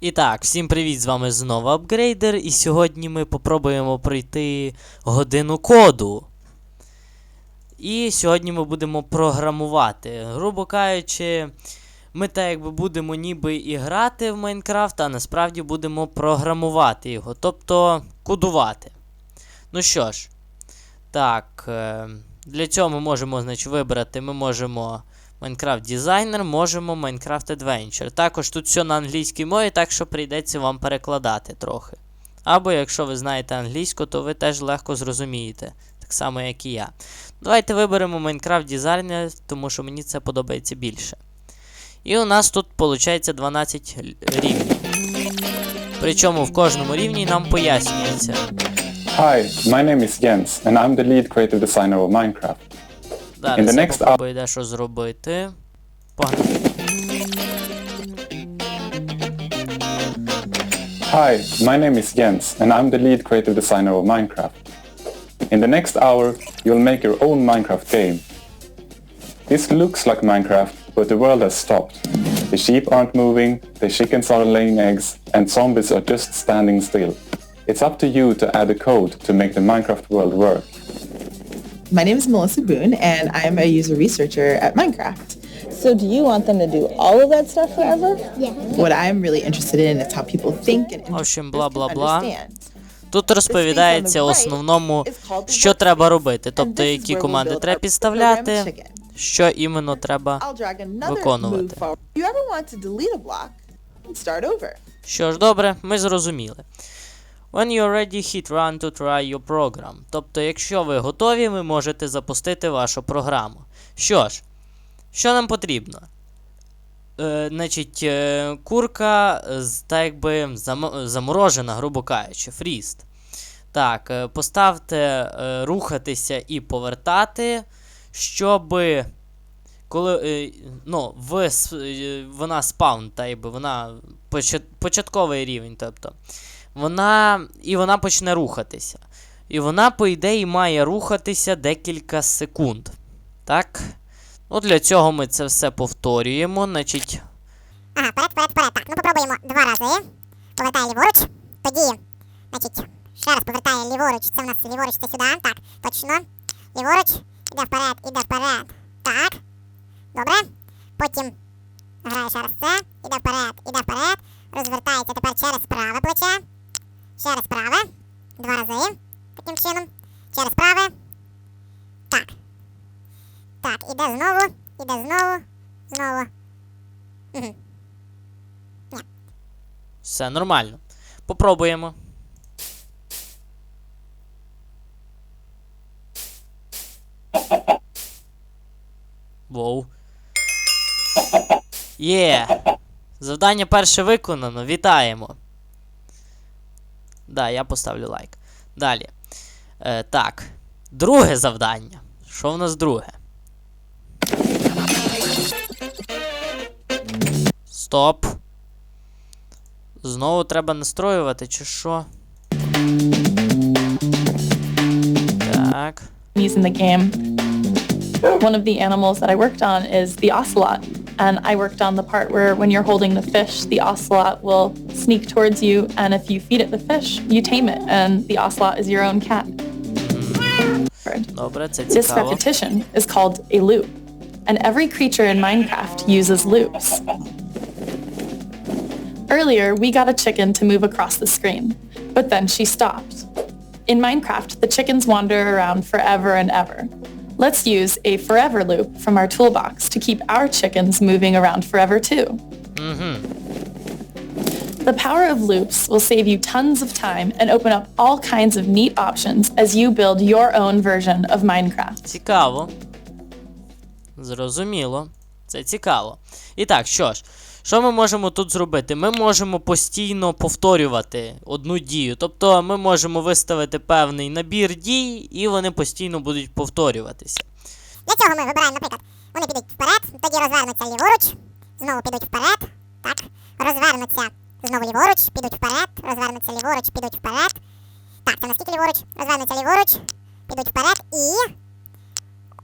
І так, всім привіт, з вами знову Апгрейдер, і сьогодні ми попробуємо пройти годину коду. І сьогодні ми будемо програмувати. Грубо кажучи, ми так якби будемо ніби і грати в Майнкрафт, а насправді будемо програмувати його, тобто кодувати. Ну що ж, так, е, для цього ми можемо значить, вибрати, ми можемо. Minecraft Designer, можемо Minecraft Adventure. Також тут все на англійській мові, так що прийдеться вам перекладати трохи. Або якщо ви знаєте англійську, то ви теж легко зрозумієте, так само, як і я. Давайте виберемо Minecraft Designer, тому що мені це подобається більше. І у нас тут виходить 12 л- рівнів. Причому в кожному рівні нам пояснюється. Hi, my name is Jens, and I'm the lead creative designer of Minecraft. Зараз In the я next попробую дещо зробити. Погнали. Hi, my name is Jens, and I'm the lead creative designer of Minecraft. In the next hour, you'll make your own Minecraft game. This looks like Minecraft, but the world has stopped. The sheep aren't moving, the chickens are laying eggs, and zombies are just standing still. It's up to you to add the code to make the Minecraft world work. My name is Melissa Boone, and I'm a user researcher at Minecraft. So do you want them to do all of that stuff forever? Yeah. What I'm really interested in is how people think and В общем, бла-бла-бла. Тут розповідається основному, що треба робити, тобто які команди треба підставляти, що іменно треба. Виконувати. Що ж, добре, ми зрозуміли. When you're ready, hit run to try your program. Тобто, якщо ви готові, ви можете запустити вашу програму. Що ж, що нам потрібно? Е, значить, е, курка так якби зам- заморожена, грубо кажучи, фріст. Так, е, поставте е, рухатися і повертати, щоб коли е, ну, в, е, вона спаун, та якби вона почат, початковий рівень, тобто. Вона. І вона почне рухатися. І вона, по ідеї, має рухатися декілька секунд. Так? Ну, для цього ми це все повторюємо. Значить, Ага, вперед, вперед, вперед. Так, ну попробуємо два рази. Повертає ліворуч. Тоді, значить, ще раз повертає ліворуч. Це в нас ліворуч, це сюди. Так, точно. Ліворуч. Іде вперед, іде вперед. Так. Добре. Потім грає ще раз це. Іде вперед, іде вперед. Розвертається тепер через праве плече. Через праве. Два рази. Таким чином. Через праве. Так. Так, іде знову. Іде знову. Знову. Все нормально. Попробуємо. Воу. Є! Завдання перше виконано. Вітаємо. Да, я поставлю лайк. Далі. Е, так. Друге завдання. Що в нас друге? Стоп. Знову треба настроювати, чи що? Так. in the. One of the animals that I worked on is the ocelot. And I worked on the part where when you're holding the fish, the ocelot will sneak towards you. And if you feed it the fish, you tame it. And the ocelot is your own cat. This repetition is called a loop. And every creature in Minecraft uses loops. Earlier, we got a chicken to move across the screen, but then she stopped. In Minecraft, the chickens wander around forever and ever, Let's use a forever loop from our toolbox to keep our chickens moving around forever too. The power of loops will save you tons of time and open up all kinds of neat options as you build your own version of Minecraft. Цікаво. Зрозуміло. Це цікаво. І так, що ж, що ми можемо тут зробити? Ми можемо постійно повторювати одну дію. Тобто ми можемо виставити певний набір дій, і вони постійно будуть повторюватися. Для цього ми вибираємо, наприклад, вони підуть вперед, тоді розвернуться ліворуч, знову підуть вперед, так, розвернуться знову ліворуч, підуть вперед, розвернуться ліворуч, підуть вперед. Так, це наскільки ліворуч, розвернуться ліворуч, підуть вперед і.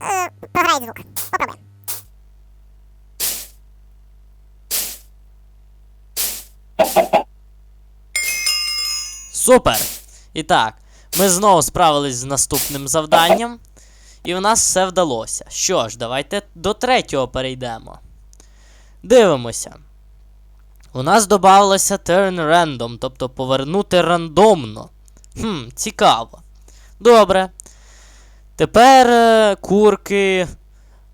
Е, програють звук. Попробуємо. Супер! І так, ми знову справились з наступним завданням. І у нас все вдалося. Що ж, давайте до третього перейдемо. Дивимося. У нас додавалося turn random, тобто повернути рандомно. Хм, цікаво. Добре. Тепер е, курки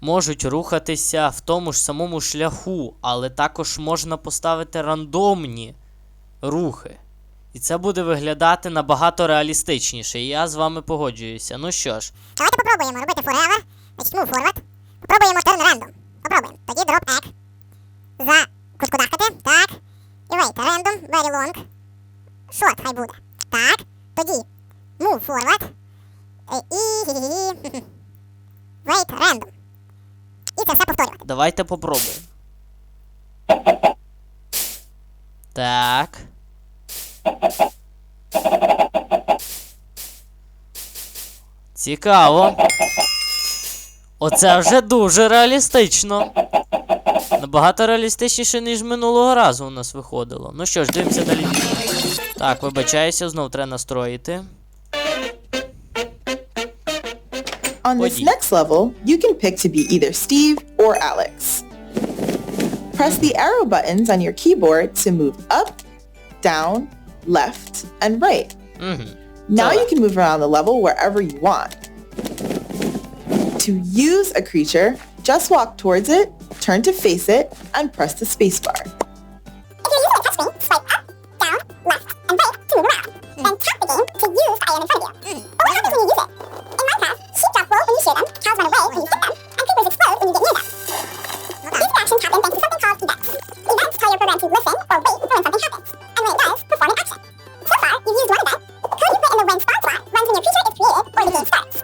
можуть рухатися в тому ж самому шляху, але також можна поставити рандомні рухи. І це буде виглядати набагато реалістичніше. І я з вами погоджуюся. Ну що ж, Давайте попробуємо робити forever. Значить, move forward. Попробуємо turn random. Попробуємо. Тоді drop egg. За куткудахати. Так. І wait, random, very long. Short хай буде. Так. Тоді move forward. Е, І... Wait, random. І це все повторювати. давайте попробуємо. Так. Цікаво. Оце вже дуже реалістично. Набагато реалістичніше, ніж минулого разу у нас виходило. Ну що ж, дивимося далі. Так, вибачаюся, знов треба настроїти. On this next level, you can pick to be either Steve or Alex. Press the arrow buttons on your keyboard to move up, down, left, and right. Mm-hmm. Now you can move around the level wherever you want. To use a creature, just walk towards it, turn to face it, and press the spacebar. If you're a swipe up, down, left, and right to move around. Then tap the game to use the item in front of you. Hmm. But what happens when you use it? In Minecraft, sheep drop roll when you shoot them, cows run away when you hit them, and creepers explode when you get near them. These reactions happen thanks to something called events. Events tell your program to listen or wait for when something happens, and when it does, perform an action. So far, you've used one event. The code you put in the when start slot runs when your creature is created or the game starts.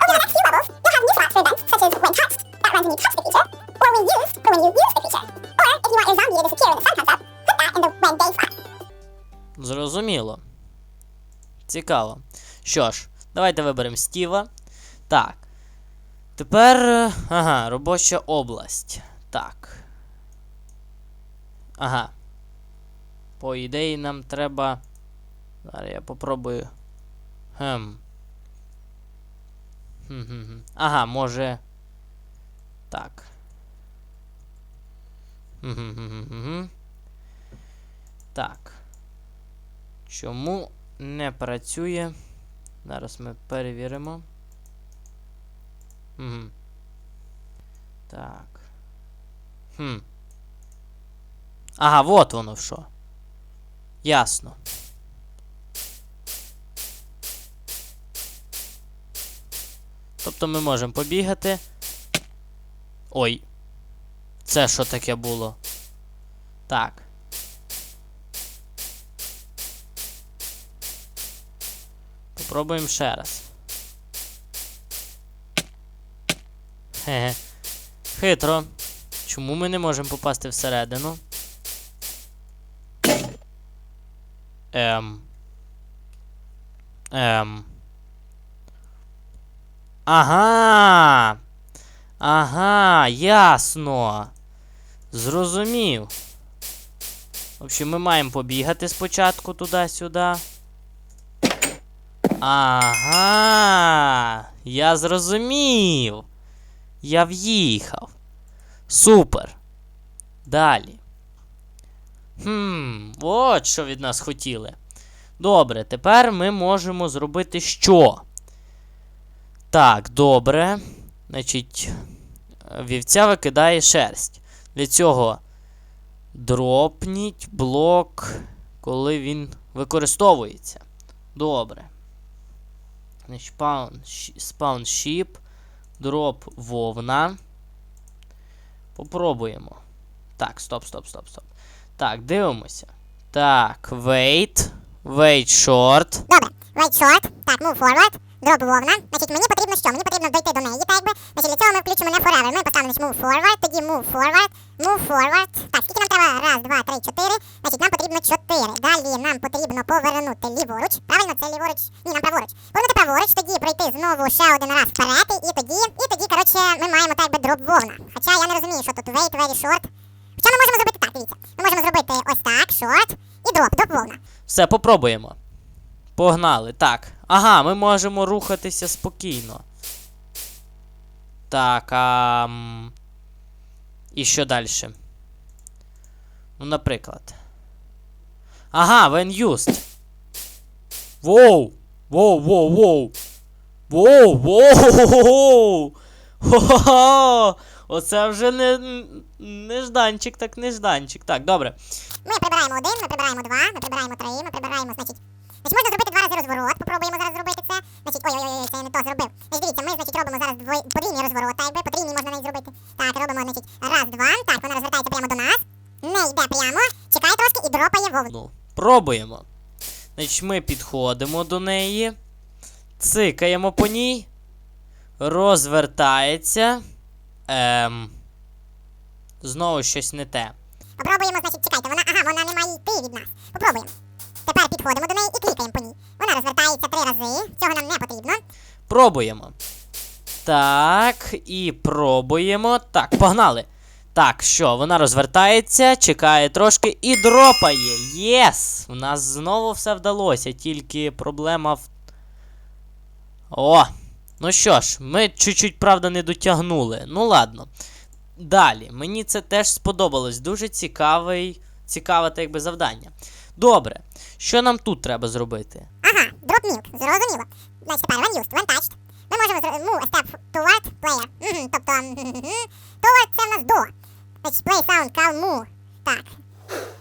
Over the next few levels, you'll have new slots for events such as when touched, that runs when you touch the creature, or when used for when you use the creature. Or if you want your zombie to disappear when the sun comes up, put that in the when day slot. Зрозуміло. Цікаво. Що ж, давайте виберемо Стіва. Так. Тепер. е, Ага, робоча область. Так. Ага. По ідеї нам треба. Зараз я попробую. Хм. Ага, може. Так. Так. Чому не працює? Зараз ми перевіримо. Угу. Так. Хм. Ага, вот воно що. Ясно. Тобто ми можемо побігати. Ой. Це що таке було? Так. Попробуємо ще раз. Хе-хе. Хитро. Чому ми не можемо попасти всередину? Ем. Ем. Ага. Ага, ясно. Зрозумів. В общем, ми маємо побігати спочатку туди-сюди. Ага. Я зрозумів. Я в'їхав. Супер. Далі. Хм, от що від нас хотіли. Добре, тепер ми можемо зробити що? Так, добре. Значить, вівця викидає шерсть. Для цього дропніть блок, коли він використовується. Добре. Spawn sheep, дроп вовна. Попробуємо. Так, стоп, стоп, стоп, стоп. Так, дивимося. Так, wait. Wait short. Добре, wait short, так, move forward, drop вовна. Значить, мені потрібно що? Мені потрібно дойти до неї, так би. Значить, для цього ми включимо не forever. Ми поставимо move forward, тоді move forward, move forward. Так, скільки нам треба? Раз, два, три, чотири. Значить, нам потрібно чотири. Далі нам потрібно повернути ліворуч. Правильно, це ліворуч. Ні, нам праворуч. Повернути праворуч, тоді пройти знову ще один раз вперед. І тоді, і тоді, коротше, ми маємо так би дроп вовна. Хоча я не розумію, що тут wait, very short. Хоча ми можемо зробити так, дивіться. Ми можемо зробити ось так, short і дроп, дроп вовна. Все, попробуємо. Погнали. Так. Ага, ми можемо рухатися спокійно. Так, а. І що далі? Ну, наприклад. Ага, when used. Воу! Воу, воу, воу! Воу, воу! Хо-хо-хо! Оце вже не, нежданчик, так нежданчик. Так, добре. Ми прибираємо один, ми прибираємо два, ми прибираємо три, ми прибираємо, значить. Значить, можна зробити два рази розворот. Попробуємо зараз зробити це. Значить, ой-ой-ой, це я не то зробив. Значить, дивіться, ми, значить, робимо зараз двой... подвійний розворот, так якби, потрійний можна навіть зробити. Так, робимо, значить, раз, два. Так, вона розвертається прямо до нас. Не йде прямо, чекає трошки і дропає вовну. Ну, пробуємо. Значить, ми підходимо до неї. Цикаємо по ній. Розвертається. Ем. Знову щось не те. Попробуємо, значить, чекайте, вона, ага, вона не має йти від нас. Попробуємо. Тепер підходимо до неї і клікаємо по ній. Вона розвертається три рази. Цього нам не потрібно. Пробуємо. Так, і пробуємо. Так, погнали. Так, що, вона розвертається, чекає трошки і дропає. Єс! У нас знову все вдалося, тільки проблема в. О! Ну що ж, ми чуть-чуть, правда, не дотягнули. Ну ладно. Далі, мені це теж сподобалось. Дуже цікавий, цікаве так якби завдання. Добре, що нам тут треба зробити? Ага, drop milk, зрозуміло. Значить, тепер when used, when touched. Ми можемо зробити move a step toward player. Мгм, тобто, toward це в нас до. Значить, play sound, call move. Так.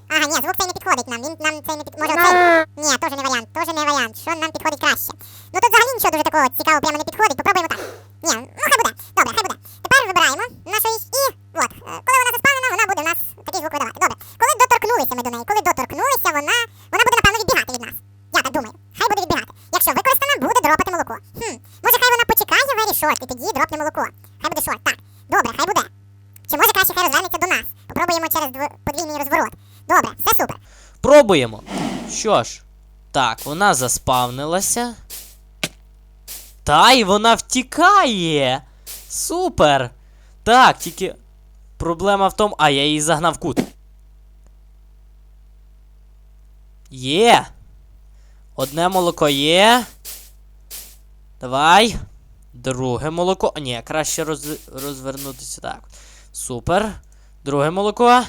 Ага, ні, звук цей не підходить нам. Він нам цей не під... Може оцей? Ні, теж не варіант, теж не варіант. Що нам підходить краще? Ну тут взагалі нічого дуже такого цікавого прямо не підходить. Попробуємо так. Ні, ну хай буде. Добре, хай буде. Тепер вибираємо нашу і... От. е, Коли вона заспавнена, вона буде в нас такий звук видавати. Добре. Коли доторкнулися ми до неї, коли доторкнулися, вона... Вона буде, напевно, відбігати від нас. Я так думаю. Хай буде відбігати. Якщо використана, буде дропати молоко. Хм, може хай вона почекає very short і тоді дропне молоко. Хай буде short. Так. Добре, хай буде. Чи може краще хай розвернеться до нас? Попробуємо через дв... подвійний розворот. Добре, все супер. Пробуємо. Що ж, так, вона заспавнилася. Та й вона втікає. Супер. Так, тільки проблема в тому. А, я її загнав кут. Є. Одне молоко є. Давай. Друге молоко. А, Ні, краще роз... розвернутися так. Супер. Друге молоко.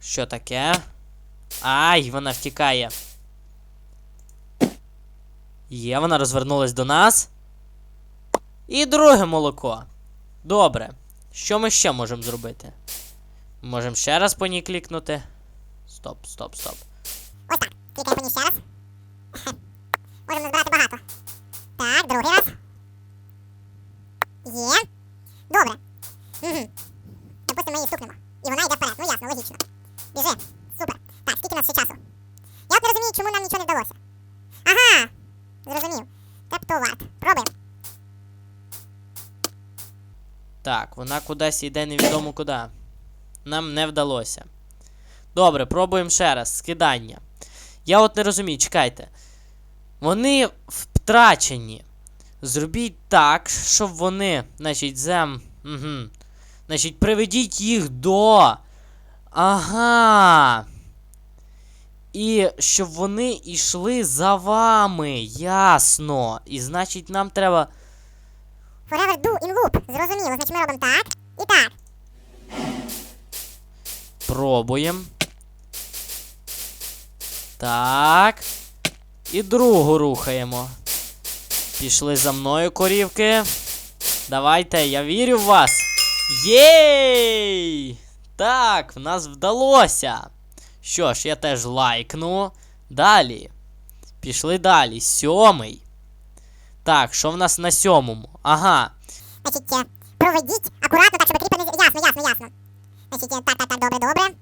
Що таке? Ай, вона втікає. Є, вона розвернулась до нас. І друге молоко. Добре. Що ми ще можемо зробити? Можемо ще раз по ній клікнути. Стоп, стоп, стоп. Ось так. Клікаємо по ній ще раз. Можемо назбирати багато. Так, другий раз. Є. Добре. Угу. Допустимо, ми її стукнемо. І вона йде вперед. Ну ясно, логічно. Біжи. Супер. Так, скільки у нас ще часу? Я от не розумію, чому нам нічого не вдалося. Ага. Зрозумів. Тептувати. Пробуємо. Так, вона кудись йде невідомо куди. Нам не вдалося. Добре, пробуємо ще раз. Скидання. Я от не розумію, чекайте. Вони втрачені. Зробіть так, щоб вони. Значить, зем. Угу. Значить, приведіть їх до. Ага. І щоб вони йшли за вами. Ясно. І значить, нам треба. Forever do in loop. Зрозуміло. Значить, ми робимо так. І так. Пробуємо. Так. І другу рухаємо. Пішли за мною, корівки. Давайте, я вірю в вас. Єй! Так, в нас вдалося. Що ж, я теж лайкну. Далі. Пішли далі. Сьомий. Так, що в нас на сьомому? Ага. Значить, е, проведіть акуратно, так, щоб кріпер не... Ясно, ясно, ясно. Значить, е, так, так, так, добре, добре.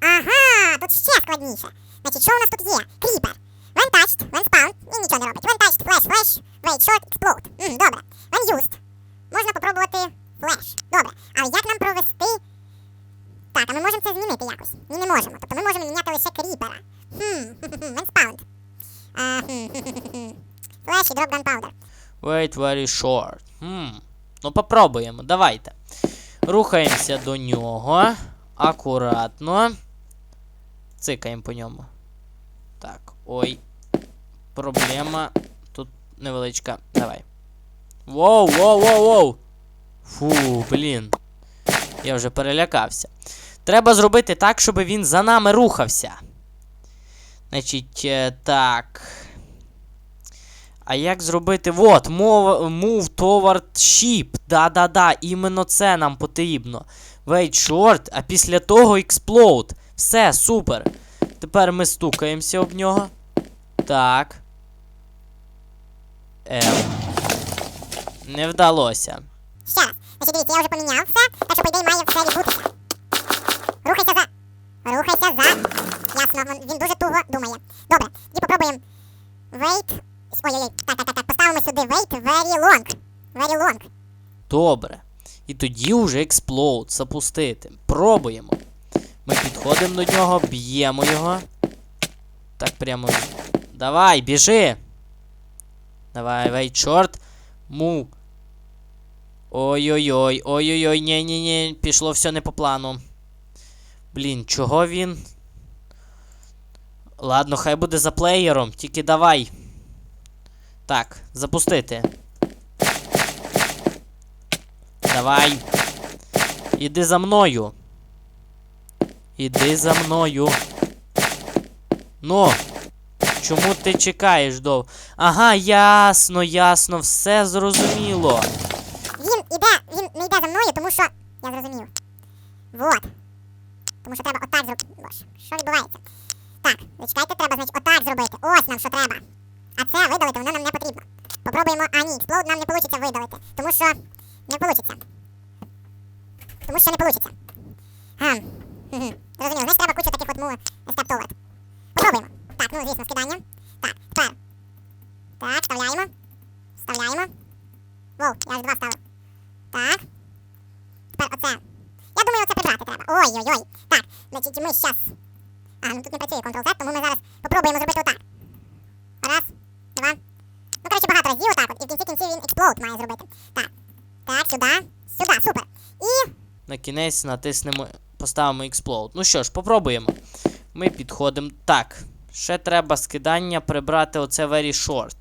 Ага, тут ще складніше. Значить, що у нас тут є? Кріпер. When touched, when spawned, він нічого не робить. When touched, flash, flash, wait, short, explode. М, добре. When used, можна попробувати flash. Добре. Але як нам провести... Так, а ми можемо це змінити якось? Ні, не можемо. Тобто ми можемо міняти лише кріпера. Хм, when хм, хм. Flash і drop gunpowder. Wait very short. Хм. Ну, попробуємо. Давайте. Рухаємося до нього. Акуратно. Цикаємо по ньому. Так, ой. Проблема. Тут невеличка. Давай. Воу, воу, воу, воу. Фу, блін. Я вже перелякався. Треба зробити так, щоб він за нами рухався. Значить, е, так. А як зробити. Вот, move, toward ship. Да-да-да, іменно це нам потрібно. Wait short, а після того explode. Все, супер. Тепер ми стукаємося об нього. Так. Ем. Не вдалося. Ще раз. Значить, дивіться, я вже поміняв все, так що, по ідеї, має все відбутися. Рухайся за. Рухайся за. Ясно, він, дуже туго думає. Добре, тоді попробуємо. Wait. Ой-ой-ой. Так, так, так, так. Поставимо сюди wait very long. Very long. Добре. І тоді уже експлоуд запустити. Пробуємо. Ми підходимо до нього, б'ємо його. Так прямо. Давай, біжи. Давай, вейт шорт. Му. Ой-ой-ой, ой-ой-ой, ні-ні-ні, пішло все не по плану. Блін, чого він? Ладно, хай буде за плеєром, тільки давай. Так, запустити. Давай. Іди за мною. Іди за мною. Ну. Чому ти чекаєш дов? Ага, ясно, ясно, все зрозуміло. Він іде, він не йде за мною, тому що. Я зрозумів. Вот. Тому що треба отак зробити. Боже, що відбувається? Так, зачекайте, треба, значить, отак зробити. Ось нам що треба. А це видалити, воно нам не потрібно. Попробуємо. А ні, експлод нам не вийде видалити. Тому що не вийде. Тому що не вийде. Гм. Зрозуміло, значить треба кучу таких от му стептовувати. Попробуємо. Так, ну звісно, скидання. Так, тепер. Так, вставляємо. Вставляємо. Воу, я аж два вставив. Так. Тепер оце. Я думаю, оце прибрати треба. Ой-ой-ой. Так, значить, ми щас. А, ну тут не працює Ctrl-Z, тому ми зараз попробуємо зробити отак. Раз, два. Ну, коротше, багато разів отак от. І в кінці кінців він експлод має зробити. Так. Так, сюди. Сюди, супер. І. На кінець натиснемо, поставимо explode. Ну що ж, попробуємо. Ми підходимо. Так. Ще треба скидання прибрати оце very short.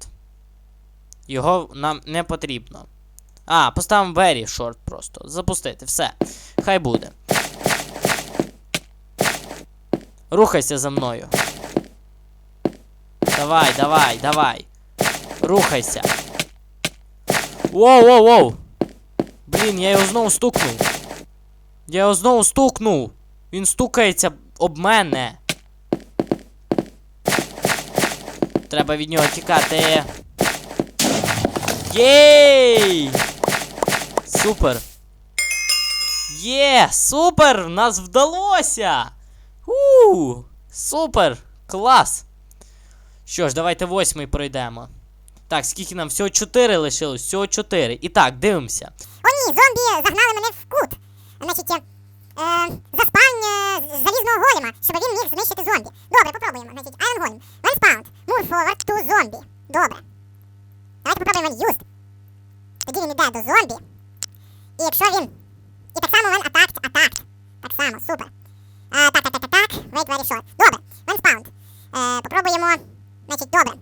Його нам не потрібно. А, поставимо very short просто. Запустити. Все. Хай буде. Рухайся за мною. Давай, давай, давай. Рухайся. Воу, воу, воу. Блін, я його знову стукнув. Я його знову стукнув. Він стукається об мене. Треба від нього тікати. Єй! Супер! Є! Супер! Нас вдалося! У! Супер! Клас! Що ж, давайте восьмий пройдемо. Так, скільки нам? Всього 4 лишилось, всього 4. І так, дивимося. О ні, зомбі загнали мене в кут. Значить, е, е, за спальня залізного голема, щоб він міг знищити зомбі. Добре, попробуємо. Значить, Iron Golem. One pound. Move forward to zombie. Добре. Давайте попробуємо use. Тоді він йде до зомбі. І якщо він. І так само він attacked, attacked. Так само, супер. Е, так, так, так, так, так. Wait very short. Добре. One pound. Е, попробуємо. Значить, добре.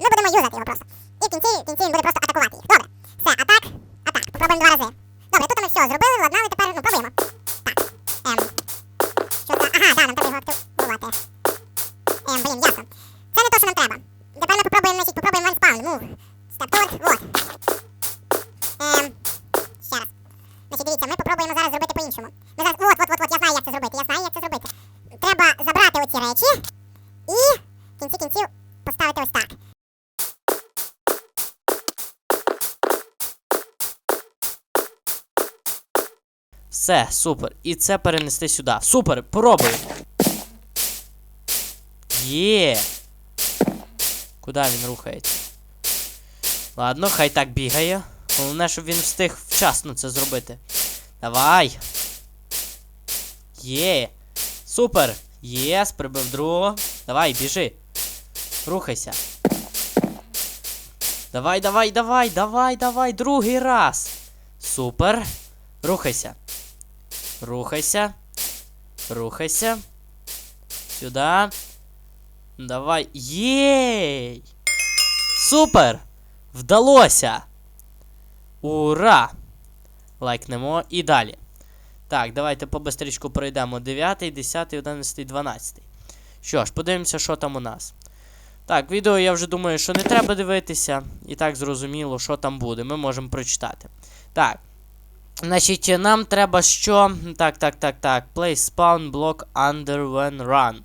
Ми будемо юзати його просто. І в кінці, в кінці він буде просто атакувати їх. Добре. Все, атак, атак. Попробуємо два рази. Добре, тут ми все зробили, владнали, тепер ну, пробуємо. Так. Ем. Що це? Ага, да, нам треба його активувати. Ем, блін, ясно. Це не то, що нам треба. Тепер ми попробуємо, значить, попробуємо spawn. Move. Step. Вот. Ем. Ще раз. Значить, дивіться, ми попробуємо зараз зробити по-іншому. Все, супер. І це перенести сюди. Супер, пробуй. Є. Куди він рухається? Ладно, хай так бігає. Головне, щоб він встиг вчасно це зробити. Давай. Є. Супер. Єс, прибив другого. Давай, біжи. Рухайся. Давай, давай, давай, давай, давай, другий раз. Супер. Рухайся. Рухайся. Рухайся. Сюда. Давай. Єй! Супер! Вдалося! Ура! Лайкнемо і далі. Так, давайте побистрічку пройдемо. 9, 10, 11, 12. Що ж, подивимося, що там у нас. Так, відео я вже думаю, що не треба дивитися. І так зрозуміло, що там буде. Ми можемо прочитати. Так. Значить, нам треба що. Так, так, так, так. Place spawn block under when run.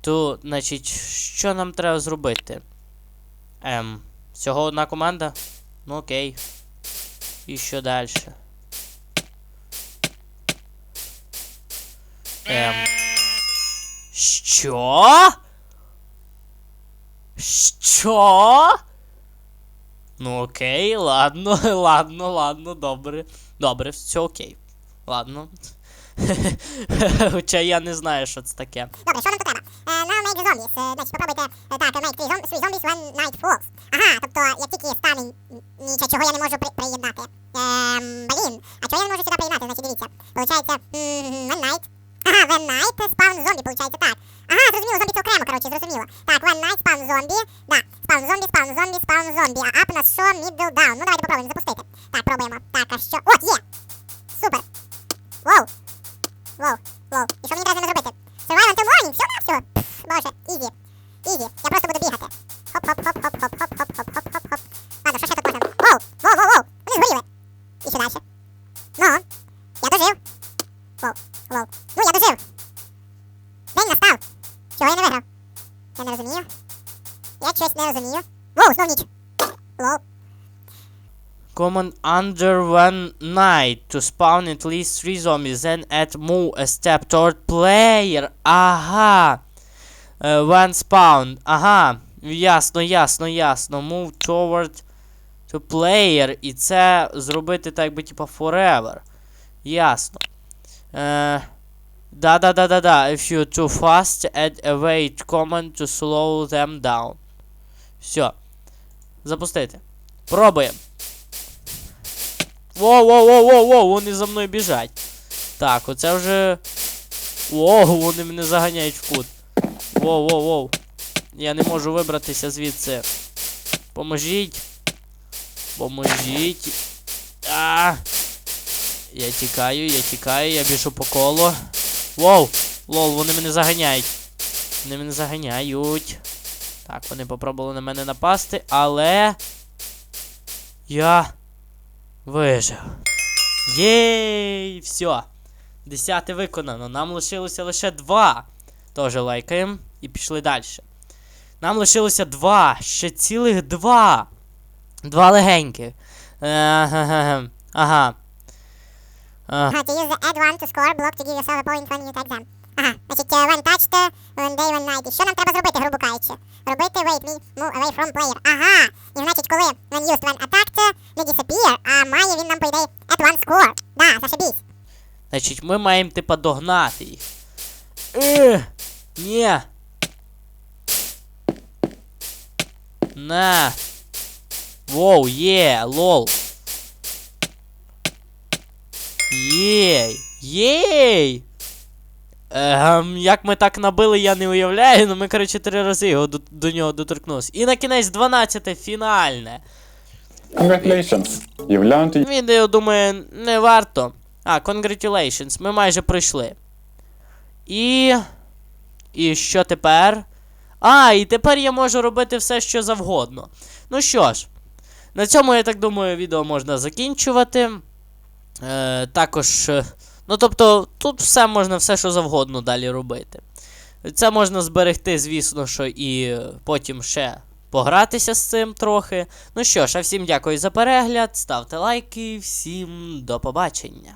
То, значить, що нам треба зробити? Ем. Всього одна команда? Ну окей. І що далі? Ем. Що? Що? Ну окей, ладно, ладно, ладно, добре. Добре, все окей. Ладно. Хоча я не знаю, що це таке. Добре, що нам тут треба? Now make the zombies. Е, значить, попробуйте, е, так, make three, zom- three zombies when night falls. Ага, тобто, як тільки стане ніч, чого я не можу при- приєднати. Ем, блін, а чого я не можу сюди приєднати? Значить, дивіться. Получається, one night. Ага, Вен Найт спаун зомбі, получається, так. Ага, зрозуміло, зомбі це окремо, коротше, зрозуміло. Так, one night, spawn зомбі. Да, спаун зомбі, спаун зомбі, спаун зомбі. А ап у нас що? Мідл даун. Ну давайте попробуємо запустити. Так, пробуємо. Так, а що? О, є! Command under one night to spawn at least three zombies, then add move a step toward player. Ага. Е, when spawn. Ага. Ясно, ясно, ясно. Move toward to player. І це зробити так би типа forever. Ясно. Е, Да-да-да-да-да. If you're too fast, add a wait command to slow them down. Все. Запустити. Пробуємо. Воу, воу, воу, воу, воу, вони за мною біжать. Так, оце вже. Воу, вони мене заганяють в кут. Воу, воу, воу. Я не можу вибратися звідси. Поможіть. Поможіть. А. Я тікаю, я тікаю, я біжу по колу. Воу! Лол, вони мене заганяють. Вони мене заганяють. Так, вони попробували на мене напасти, але. Я. Вижив. Єй! Все. Десяте виконано. Нам лишилося лише два. Теж лайкаємо і пішли далі. Нам лишилося два. Ще цілих два. Два легеньких. Ага. Ага. А, Ага, to use the add one to score block to give yourself a point when you take them. Ага, значить, е, when touched, е, when day, when night. І що нам треба зробити, грубо кажучи? Робити wait me, move away from player. Ага, і значить, коли when used, when attacked, не disappear, а має він нам, по ідеї, at one score. Да, зашибісь. Значить, ми маємо типа догнати їх. Е, ні. На. Воу, є, лол. Єй. Єй. Ем, як ми так набили, я не уявляю, але ми, коротше, три рази його до, до нього доторкнулися. І на кінець 12 фінальне. Congratulations! You've learned to Відео, думаю, не варто. А, congratulations, ми майже пройшли. І. І що тепер? А, і тепер я можу робити все, що завгодно. Ну що ж, на цьому, я так думаю, відео можна закінчувати. Е, також. Ну, тобто, тут все можна, все, що завгодно далі робити. Це можна зберегти, звісно, що і потім ще погратися з цим трохи. Ну що ж, а всім дякую за перегляд, ставте лайки, всім до побачення.